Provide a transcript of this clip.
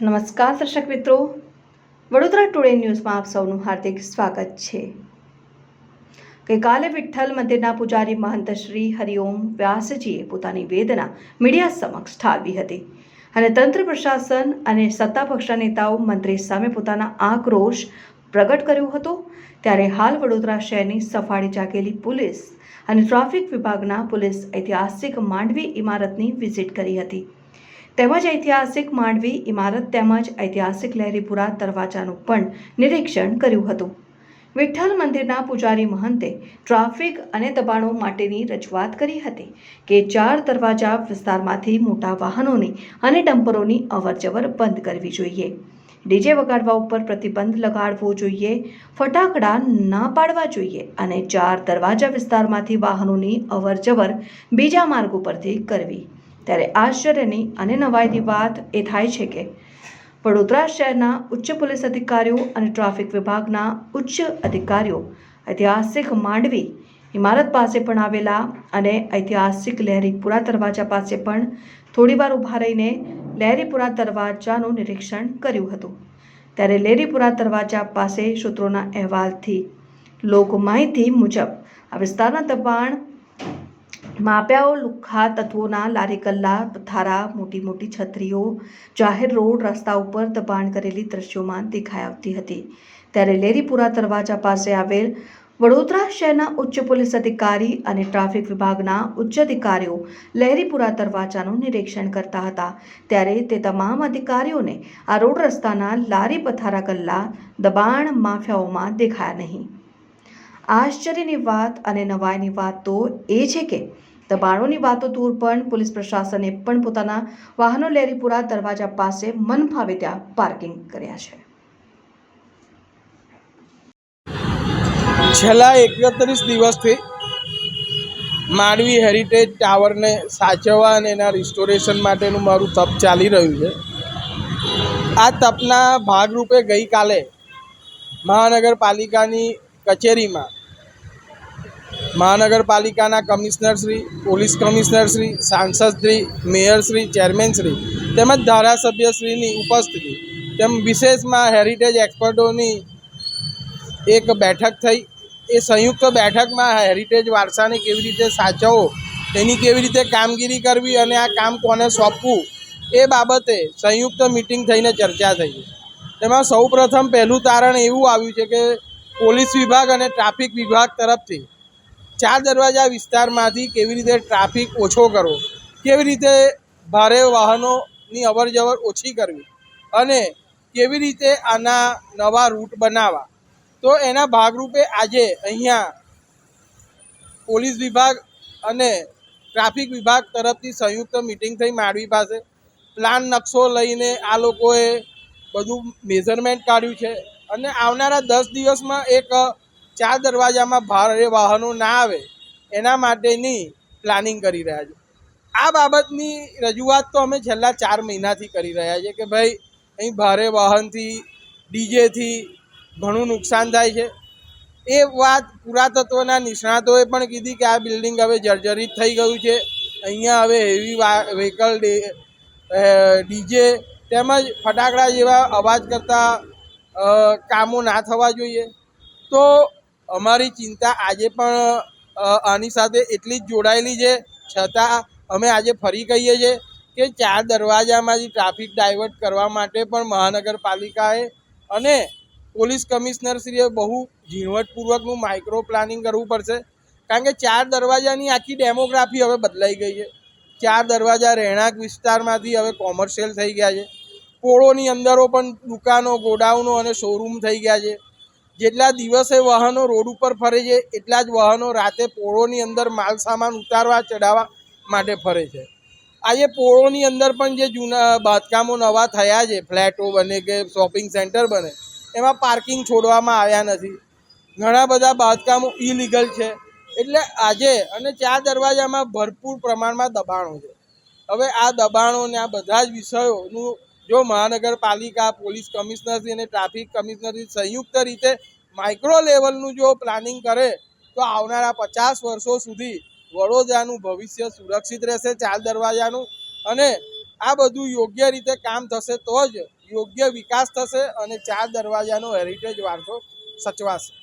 નમસ્કાર દર્શક મિત્રો. વડોદરા ટુડે ન્યૂઝમાં આપ સૌનું હાર્દિક સ્વાગત છે. ગઈકાલે વિઠ્ઠલ મંદિરના પૂજારી મહંત શ્રી હરિઓમ વ્યાસજીએ પોતાની વેદના મીડિયા સમક્ષ ઠાલવી હતી અને તંત્ર પ્રશાસન અને સત્તાપક્ષના નેતાઓ મંત્રી સામે પોતાના આક્રોશ પ્રગટ કર્યો હતો. ત્યારે હાલ વડોદરા શહેરની સફાળી જાગેલી પોલીસ અને ટ્રાફિક વિભાગના પોલીસ ઐતિહાસિક માંડવી ઇમારતની વિઝિટ કરી હતી. તેમજ ઐતિહાસિક માંડવી, ઇમારત તેમજ ઐતિહાસિક લહેરીપુરા દરવાજાનું પણ નિરીક્ષણ કર્યું હતું. વિઠ્ઠલ મંદિરના પૂજારી મહંતે ટ્રાફિક અને દબાણો માટેની રજૂઆત કરી હતી કે ચાર દરવાજા વિસ્તારમાંથી મોટા વાહનોની અને ડમ્પરોની અવરજવર બંધ કરવી જોઈએ. ડીજે વગાડવા ઉપર પ્રતિબંધ લગાડવો જોઈએ, ફટાકડા ના પાડવા જોઈએ અને ચાર દરવાજા વિસ્તારમાંથી વાહનોની અવરજવર બીજા માર્ગ ઉપરથી કરવી ત્યારે આશ્ચર્યની અને નવાઈની વાત એ થાય છે કે વડોદરા શહેરના ઉચ્ચ પોલીસ અધિકારીઓ અને ટ્રાફિક વિભાગના ઉચ્ચ અધિકારીઓ ઐતિહાસિક માંડવી ઇમારત પાસે પણ આવેલા અને ઐતિહાસિક લહેરીપુરા દરવાજા પાસે પણ થોડીવાર ઊભા રહીને લહેરીપુરા દરવાજાનું નિરીક્ષણ કર્યું હતું. ત્યારે લહેરીપુરા દરવાજા પાસે સૂત્રોના અહેવાલથી, લોક માહિતી મુજબ, આ વિસ્તારના દબાણ માપ્યાઓ લુખ્ખા તત્વોના લારી ગલ્લા પથારા મોટી મોટી છત્રીઓ, જાહેર રોડ રસ્તા ઉપર દબાણ કરેલી દ્રશ્યોમાં દેખાઈ આવતી હતી. ત્યારે લેરીપુરા દરવાજા પાસે આવેલ વડોદરા શહેરના ઉચ્ચ પોલીસ અધિકારી અને ટ્રાફિક વિભાગના ઉચ્ચ અધિકારીઓ લહેરીપુરા દરવાજાનું નિરીક્ષણ કરતા હતા. ત્યારે તે તમામ અધિકારીઓને આ રોડ રસ્તાના લારી, પથારા ગલ્લા દબાણ માફિયાઓમાં દેખાયા નહીં. આશ્ચર્યની વાત અને નવાઈની વાત તો એ છે કે દબાણોની વાતો દૂર પણ પોલીસ પ્રશાસને પણ પોતાના વાહનો લેરીપુરા દરવાજા પાસે મન ફાવે ત્યાં પાર્કિંગ કર્યા છે. છેલ્લા એકત્રીસ દિવસથી માંડવી હેરિટેજ ટાવરને સાચવવા અને એના રિસ્ટોરેશન માટેનું મારું તપ ચાલી રહ્યું છે. આ તપના ભાગરૂપે ગઈકાલે મહાનગરપાલિકાની કચેરીમાં મહાનગરપાલિકાના કમિશનરશ્રી પોલીસ કમિશનરશ્રી સાંસદશ્રી મેયરશ્રી ચેરમેનશ્રી તેમજ ધારાસભ્યશ્રીની ઉપસ્થિતિ. તેમ વિશેષમાં હેરિટેજ એક્સપર્ટોની એક બેઠક થઈ. એ સંયુક્ત બેઠકમાં હેરિટેજ વારસાને કેવી રીતે સાચવવો, તેની કેવી રીતે કામગીરી કરવી અને આ કામ કોને સોંપવું, એ બાબતે સંયુક્ત મિટિંગ થઈને ચર્ચા થઈ તેમાં તેમાં સૌપ્રથમ પહેલું તારણ એવું આવ્યું છે કે પોલીસ વિભાગ અને ટ્રાફિક વિભાગ તરફથી ચાર દરવાજા વિસ્તારમાંથી કેવી રીતે ટ્રાફિક ઓછો કરવો? કેવી રીતે ભારે વાહનોની અવર જવર ઓછી કરવી? અને કેવી રીતે આના નવા રૂટ બનાવવા? તો એના ભાગરૂપે આજે અહીંયા પોલીસ વિભાગ અને ટ્રાફિક વિભાગ તરફથી સંયુક્ત મિટિંગ થઈ માંડવી પાસે. પ્લાન નકશો લઈને આ લોકોએ બધું મેઝરમેન્ટ કાઢ્યું છે. અને આવનારા દસ દિવસમાં એક ચાર દરવાજામાં ભારે વાહનો ના આવે, એના માટેની પ્લાનિંગ કરી રહ્યા છે. આ બાબતની રજૂઆત તો અમે છેલ્લા ચાર મહિનાથી કરી રહ્યા છીએ કે ભાઈ, અહીં ભારે વાહનથી, ડીજેથી ઘણું નુકસાન થાય છે. એ વાત પુરાતત્વના નિષ્ણાતોએ પણ કીધી કે આ બિલ્ડિંગ હવે જર્જરિત થઈ ગયું છે. અહીંયા હવે હેવી વ્હીકલ ડીજે તેમજ ફટાકડા જેવા અવાજ કરતા કામો ના થવા જોઈએ. તો અમારી ચિંતા આજે પણ આની સાથે એટલી જ જોડાયેલી છે. છતાં અમે આજે ફરી કહીએ છીએ કે ચાર દરવાજામાંથી ટ્રાફિક ડાયવર્ટ કરવા માટે પણ મહાનગરપાલિકાએ અને પોલીસ કમિશનરશ્રીએ બહુ ઝીણવટપૂર્વકનું માઇક્રો પ્લાનિંગ કરવું પડશે. કારણ કે ચાર દરવાજાની આખી ડેમોગ્રાફી હવે બદલાઈ ગઈ છે. ચાર દરવાજા રહેણાંક વિસ્તારમાંથી હવે કોમર્શિયલ થઈ ગયા છે. પોળોની અંદરો પણ દુકાનો, ગોડાઉનો અને શોરૂમ થઈ ગયા છે. જેટલા દિવસે વાહનો રોડ ઉપર ફરે છે, એટલા જ વાહનો રાતે પોળોની અંદર માલ સામાન ઉતારવા ચડાવવા માટે ફરે છે. આજે પોળોની અંદર પણ જે જૂના બાંધકામો નવા થયા છે, ફ્લેટો બને કે શોપિંગ સેન્ટર બને, એમાં પાર્કિંગ છોડવામાં આવ્યા નથી. ઘણા બધા બાંધકામો ઇલીગલ છે. એટલે આજે અને ચાર દરવાજામાં ભરપૂર પ્રમાણમાં દબાણો છે. હવે આ દબાણોને આ બધા જ વિષયોનું જો મહાનગરપાલિકા, પોલીસ કમિશનરશ્રી અને ટ્રાફિક કમિશનરશ્રી સંયુક્ત રીતે માઇક્રો લેવલનું જો પ્લાનિંગ કરે, તો આવનારા પચાસ વર્ષો સુધી વડોદરાનું ભવિષ્ય સુરક્ષિત રહેશે ચાર દરવાજાનું. અને આ બધું યોગ્ય રીતે કામ થશે તો જ યોગ્ય વિકાસ થશે અને ચાર દરવાજાનો હેરિટેજ વારસો સચવાશે.